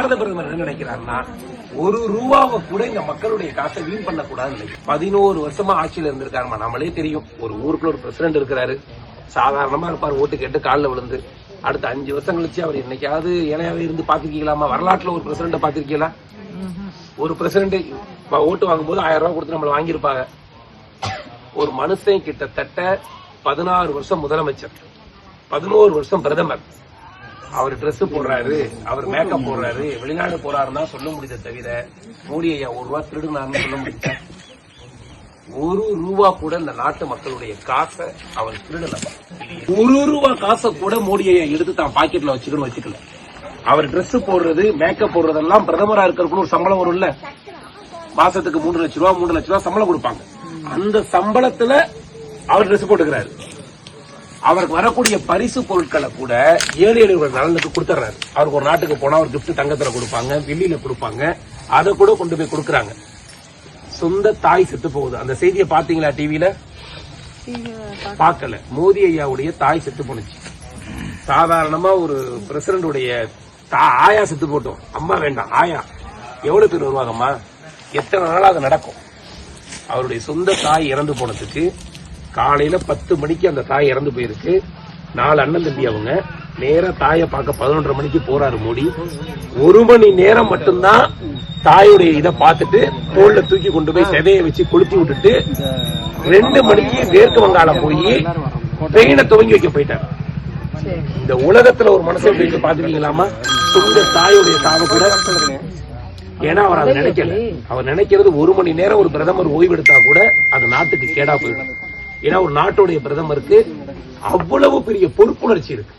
பாரத பிரதமர் என்ன நினைக்கிறாருன்னா ஒரு ரூபாவை கூட இந்த மக்களுடைய காசை வீண் பண்ணக்கூடாதுன்னு கூடாதுன்னு பதினோரு வருஷமா ஆட்சியில இருந்திருக்காருமா நம்மளே தெரியும் ஒரு ஊருக்குள்ள ஒரு பிரசிடண்ட் இருக்கிறாரு. சாதாரணமா இருப்பார் ஓட்டு கேட்டு காலில் விழுந்து. அடுத்த அஞ்சு வருஷம் கழிச்சு அவர் என்னைக்காவது ஏழையாவே இருந்து பாத்துருக்கீங்களாமா வரலாற்றுல ஒரு பிரசிடண்ட பாத்திருக்கீங்களா ஒரு பிரசிடண்ட் ஓட்டு வாங்கும்போது ஆயிரம் ரூபாய் கொடுத்து நம்மள வாங்கியிருப்பாங்க. ஒரு மனுஷன் கிட்டத்தட்ட பதினாறு வருஷம் முதலமைச்சர். பதினோரு வருஷம் பிரதமர். அவர் ட்ரெஸ் போடுறாரு அவர் மேக்கப் போடுறாரு வெளிநாடு போறாருன்னா சொல்ல முடியுதே தவிர மோடி ஐயா ஒரு ரூபா திருடுனாருன்னு சொல்ல முடியல ஒரு ரூபா கூட இந்த நாட்டு மக்களுடைய காசை அவர் திருடல. ஒரு ரூபா காசை கூட மோடி ஐயா எடுத்து தான் பாக்கெட்ல வச்சுக்கணும் வச்சுக்கல. அவர் ட்ரெஸ் போடுறது மேக்கப் போடுறதெல்லாம் பிரதமரா இருக்கிறதுக்கு ஒரு சம்பளம் வரும்ல. மாசத்துக்கு மூணு லட்ச ரூபா மூணு லட்ச ரூபா சம்பளம் கொடுப்பாங்க. அந்த சம்பளத்துல அவர் ட்ரெஸ் போட்டுக்கிறாரு. அவருக்கு வரக்கூடிய பரிசு பொருட்களை கூட ஏழை எளியவர்கள் நலனுக்கு கொடுத்துறாரு அவருக்கு ஒரு நாட்டுக்கு போனா ஒரு gift தங்கத்துல கொடுப்பாங்க வெள்ளியில கொடுப்பாங்க அதை கூட கொண்டு போய் கொடுக்கறாங்க. சொந்த தாய் செத்து போகுது. அந்த செய்தியை பாத்தீங்களா டிவில பார்க்கல. மோடி ஐயாவுடைய தாய் செத்து போனுச்சு சாதாரணமா ஒரு பிரசிடண்டுடைய ஆயா செத்து போட்டோம். அம்மா வேண்டாம் ஆயா. எவ்வளவு பேர் வருவாங்கம்மா? எத்தனை நாள் அது நடக்கும். அவருடைய சொந்த தாய் இறந்து போனதுக்கு காலையில பத்து மணிக்கு அந்த தாய் இறந்து போயிருக்கு. நாலு அண்ணன் தம்பி அவங்க. நேர தாயை பார்க்க பதினொன்றரை மணிக்கு போறாரு மோடி. ஒரு மணி நேரம் மட்டும்தான் தாயுடைய இதை பார்த்துட்டு தோல்ல தூக்கி கொண்டு போய் செதையை வச்சு கொளுத்தி விட்டுட்டு ரெண்டு மணிக்கு மேற்கு வங்காளம் போய் ட்ரெயினை துவங்கி வைக்க போயிட்டார். இந்த உலகத்துல ஒரு மனசை போயிட்டு பாத்துருக்கீங்களாமா சொந்த தாயுடைய சாவை கூட. ஏன்னா அவர் அதை நினைக்கல. அவர் நினைக்கிறது ஒரு மணி நேரம் ஒரு பிரதமர் ஓய்வெடுத்தா கூட அது நாட்டுக்கு கேடா போயிடும். ஏன்னா ஒரு நாட்டுடைய பிரதமருக்கு அவ்வளவு பெரிய பொறுப்புணர்ச்சி இருக்கு.